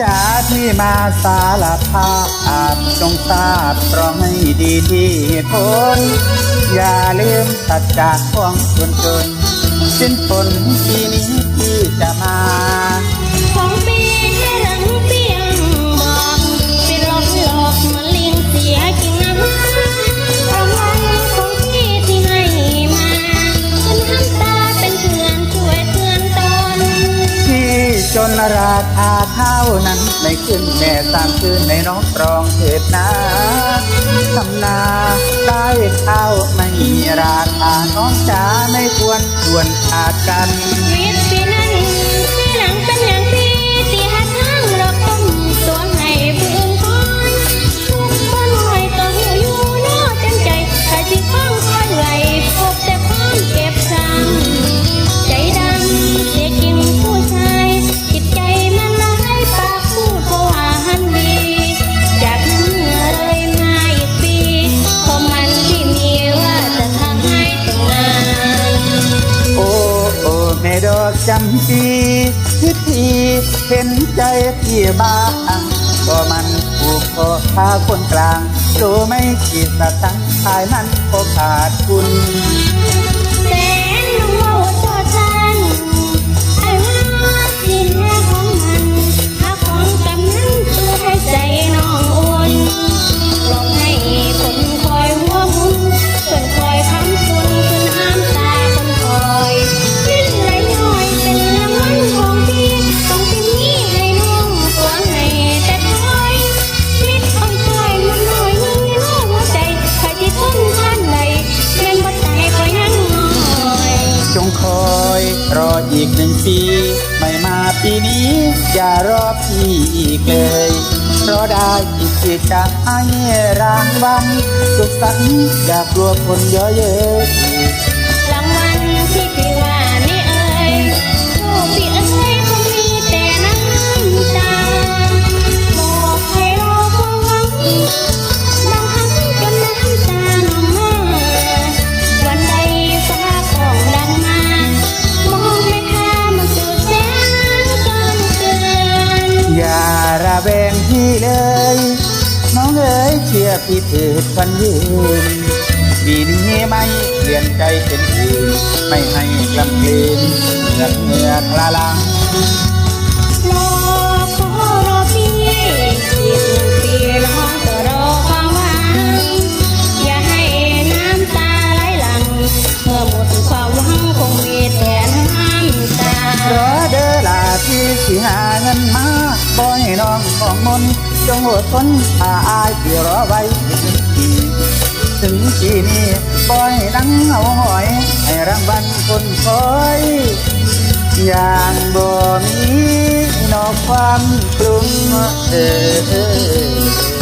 จ่าที่มาสารภาพอาจจงทราบเพราะให้ดีที่คนอย่าลืมตัดจากของคนจนสิ้นฝนทีนี้ที่จะมา นราคาข้าวนั้นไม่ขึ้นแม่สามคืนในน้องตรองเถิดนะทำนาได้ข้าวไม่มีราคาน้องจ๋าไม่ควรควนขาดกัน ดอกจำปีพิธีเห็นใจพี่บ้างก็มันผูกคอพาคนกลางโตไม่ขีดสตังค์ภายนั้นก็ขาดคุณ ทีนี้อย่ารอพี่อีกเลย เพราะได้อีกที่จะให้รางวัลสุขสันต์อยากรวคนเยอะเยอ พี่เลยน้องเอ๋ยเชื่อพี่เถิดวันยืนปีนี้ไม่เปลี่ยนใจเป็นอื่นไม่ให้กลำเกลนเหงือกเหงือกละลัง สิหาเงินมาบ่ให้น้องของมนจงอดทนอาอายที่รอไว้ถึงทีถึงทีนี้บ่ให้นังเอาหอย ให้รางวัลคนคอยอย่างบ่มีนอกความกลุ้มเออ